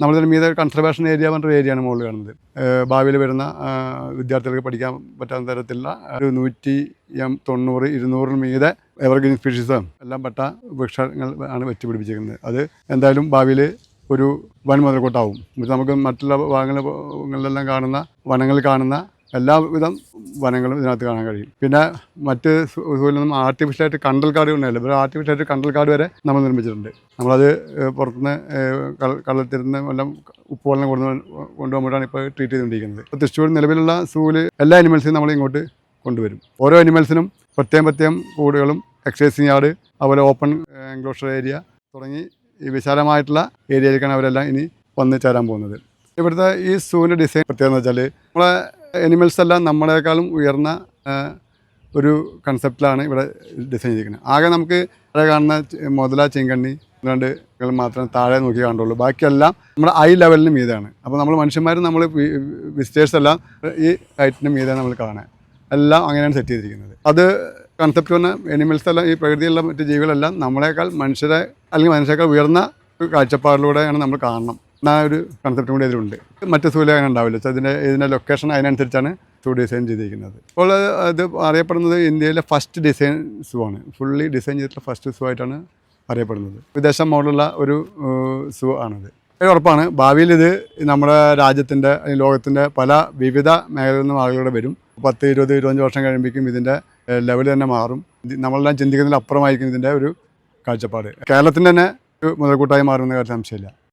നമ്മളിതിന് മീതെ conservation area പറഞ്ഞൊരു ഏരിയയാണ് മുകളിൽ കാണുന്നത്. ഭാവിയിൽ വരുന്ന വിദ്യാർത്ഥികൾക്ക് പഠിക്കാൻ പറ്റാവുന്ന തരത്തിലുള്ള ഒരു നൂറ്റി എം തൊണ്ണൂറ് ഇരുന്നൂറിന് മീതെ എവർഗ്രീൻ സ്പീഷീസും എല്ലാം പെട്ട വൃക്ഷങ്ങൾ ആണ് വെച്ചുപിടിപ്പിച്ചിരിക്കുന്നത് അത് എന്തായാലും ഭാവിയിൽ ഒരു വൻ മുതൽക്കൂട്ടാവും. നമുക്ക് മറ്റുള്ള ഭാഗങ്ങളിലെല്ലാം കാണുന്ന വനങ്ങളിൽ കാണുന്ന എല്ലാവിധം വനങ്ങളും ഇതിനകത്ത് കാണാൻ കഴിയും. പിന്നെ മറ്റ് സൂര്യനും ആർട്ടിഫിഷ്യലായിട്ട് കണ്ടൽ കാട് ഉണ്ടായില്ല? ഇവിടെ ആർട്ടിഫിഷ്യലായിട്ട് കണ്ടൽ കാർഡ് വരെ നമ്മൾ നിർമ്മിച്ചിട്ടുണ്ട്. നമ്മളത് പുറത്തുനിന്ന് കള്ളത്തിരുന്ന് എല്ലാം ഉപ്പുവെള്ളം കൊണ്ടു കൊണ്ടുപോകുമ്പോഴാണ് ഇപ്പോൾ ട്രീറ്റ് ചെയ്തുകൊണ്ടിരിക്കുന്നത്. ഇപ്പോൾ തൃശ്ശൂർ നിലവിലുള്ള സൂൽ എല്ലാ അനിമൽസിനും നമ്മൾ ഇങ്ങോട്ട് കൊണ്ടുവരും. ഓരോ അനിമൽസിനും പ്രത്യേകം പ്രത്യേകം കൂടുകളും എക്സൈസിങ് യാർഡ് അതുപോലെ ഓപ്പൺ എൻക്ലോഷർ ഏരിയ തുടങ്ങി ഈ വിശാലമായിട്ടുള്ള ഏരിയയിലേക്കാണ് അവരെല്ലാം ഇനി വന്ന് ചേരാൻ പോകുന്നത്. ഇവിടുത്തെ ഈ സൂവിന്റെ ഡിസൈൻ പ്രത്യേകത എന്ന് വെച്ചാൽ നമ്മളെ അനിമൽസ് എല്ലാം നമ്മളെക്കാളും ഉയർന്ന ഒരു കൺസെപ്റ്റിലാണ് ഇവിടെ ഡിസൈൻ ചെയ്തിരിക്കുന്നത്. ആകെ നമുക്ക് ഇവിടെ കാണുന്ന മുതല ചീങ്കണ്ണി രണ്ട് മാത്രമേ താഴെ നോക്കി കാണുള്ളൂ ബാക്കിയെല്ലാം നമ്മുടെ ഐ ലെവലിന് മീതാണ്. അപ്പോൾ നമ്മൾ മനുഷ്യന്മാരും നമ്മൾ വിസിറ്റേഴ്സ് എല്ലാം ഈ ഹൈറ്റിന് മീതാണ് നമ്മൾ കാണാൻ എല്ലാം അങ്ങനെയാണ് സെറ്റ് ചെയ്തിരിക്കുന്നത്. അത് കൺസെപ്റ്റ് പറഞ്ഞാൽ എനിമൽസ് എല്ലാം ഈ പ്രകൃതിയുള്ള മറ്റ് ജീവികളെല്ലാം നമ്മളെക്കാൾ മനുഷ്യരെ അല്ലെങ്കിൽ മനുഷ്യരെക്കാൾ ഉയർന്ന കാഴ്ചപ്പാടിലൂടെയാണ് നമ്മൾ കാണണം. എന്ന ഒരു കൺസെപ്റ്റും കൂടി ഇതിലുണ്ട് മറ്റ് സൂല അങ്ങനെ ഉണ്ടാവില്ല. വെച്ചാൽ ഇതിന്റെ ഇതിന്റെ ലൊക്കേഷൻ അതിനനുസരിച്ചാണ് സൂ ഡിസൈൻ ചെയ്തിരിക്കുന്നത്. അപ്പോൾ അത് അറിയപ്പെടുന്നത് ഇന്ത്യയിലെ ഫസ്റ്റ് ഡിസൈൻ സൂ ആണ്. ഫുള്ളി ഡിസൈൻ ചെയ്തിട്ടുള്ള ഫസ്റ്റ് സൂ ആയിട്ടാണ് അറിയപ്പെടുന്നത്. വിദേശ മോഡലുള്ള ഒരു സൂ ആണിത്. ഉറപ്പാണ്. ഭാവിയിൽ ഇത് നമ്മുടെ രാജ്യത്തിന്റെ ലോകത്തിന്റെ പല വിവിധ മേഖലകളിൽ നിന്നും ആളുകളുടെ വരും. പത്ത് ഇരുപത് ഇരുപത്തഞ്ച് വർഷം കഴിയുമ്പോഴേക്കും ഇതിന്റെ ലെവൽ തന്നെ മാറും. നമ്മളെല്ലാം ചിന്തിക്കുന്നതിൽ അപ്പുറമായിരിക്കും ഇതിന്റെ ഒരു കാഴ്ചപ്പാട്. കേരളത്തിന്റെ തന്നെ ഒരു മുതൽക്കൂട്ടായി മാറുന്ന കാര്യം സംശയമില്ല.